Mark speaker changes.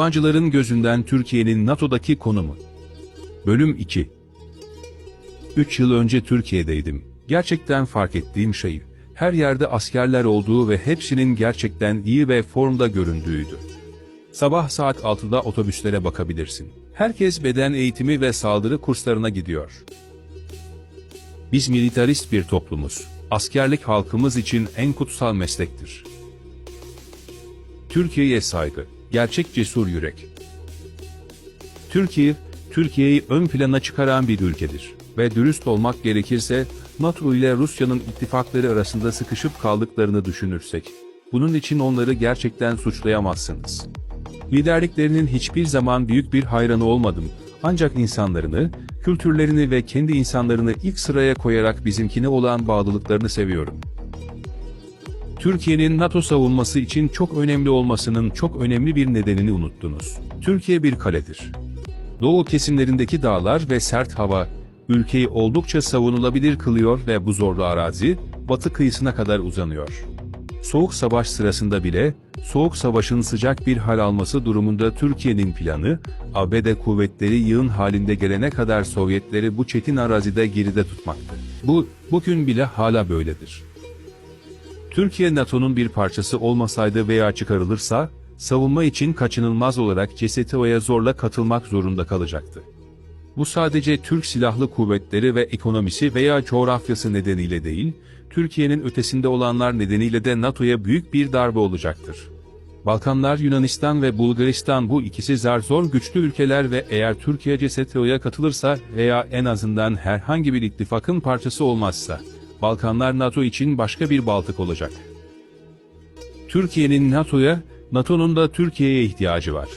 Speaker 1: Yabancıların gözünden Türkiye'nin NATO'daki konumu. Bölüm 2 3 yıl önce Türkiye'deydim. Gerçekten fark ettiğim şey, her yerde askerler olduğu ve hepsinin gerçekten iyi ve formda göründüğüydü. Sabah saat 6'da otobüslere bakabilirsin. Herkes beden eğitimi ve saldırı kurslarına gidiyor. Biz militarist bir toplumuz. Askerlik halkımız için en kutsal meslektir. Türkiye'ye saygı, gerçek cesur yürek. Türkiye, Türkiye'yi ön plana çıkaran bir ülkedir. Ve dürüst olmak gerekirse, NATO ile Rusya'nın ittifakları arasında sıkışıp kaldıklarını düşünürsek, bunun için onları gerçekten suçlayamazsınız. Liderliklerinin hiçbir zaman büyük bir hayranı olmadım, ancak insanlarını, kültürlerini ve kendi insanlarını ilk sıraya koyarak bizimkine olan bağlılıklarını seviyorum. Türkiye'nin NATO savunması için çok önemli olmasının çok önemli bir nedenini unuttunuz. Türkiye bir kaledir. Doğu kesimlerindeki dağlar ve sert hava, ülkeyi oldukça savunulabilir kılıyor ve bu zorlu arazi, batı kıyısına kadar uzanıyor. Soğuk savaş sırasında bile, Soğuk Savaş'ın sıcak bir hal alması durumunda Türkiye'nin planı, ABD kuvvetleri yığın halinde gelene kadar Sovyetleri bu çetin arazide geride tutmaktı. Bu, bugün bile hala böyledir. Türkiye NATO'nun bir parçası olmasaydı veya çıkarılırsa, savunma için kaçınılmaz olarak CSTO'ya zorla katılmak zorunda kalacaktı. Bu sadece Türk Silahlı Kuvvetleri ve ekonomisi veya coğrafyası nedeniyle değil, Türkiye'nin ötesinde olanlar nedeniyle de NATO'ya büyük bir darbe olacaktır. Balkanlar Yunanistan ve Bulgaristan bu ikisi zar zor güçlü ülkeler ve eğer Türkiye CSTO'ya katılırsa veya en azından herhangi bir ittifakın parçası olmazsa, Balkanlar NATO için başka bir Baltık olacak. Türkiye'nin NATO'ya, NATO'nun da Türkiye'ye ihtiyacı var.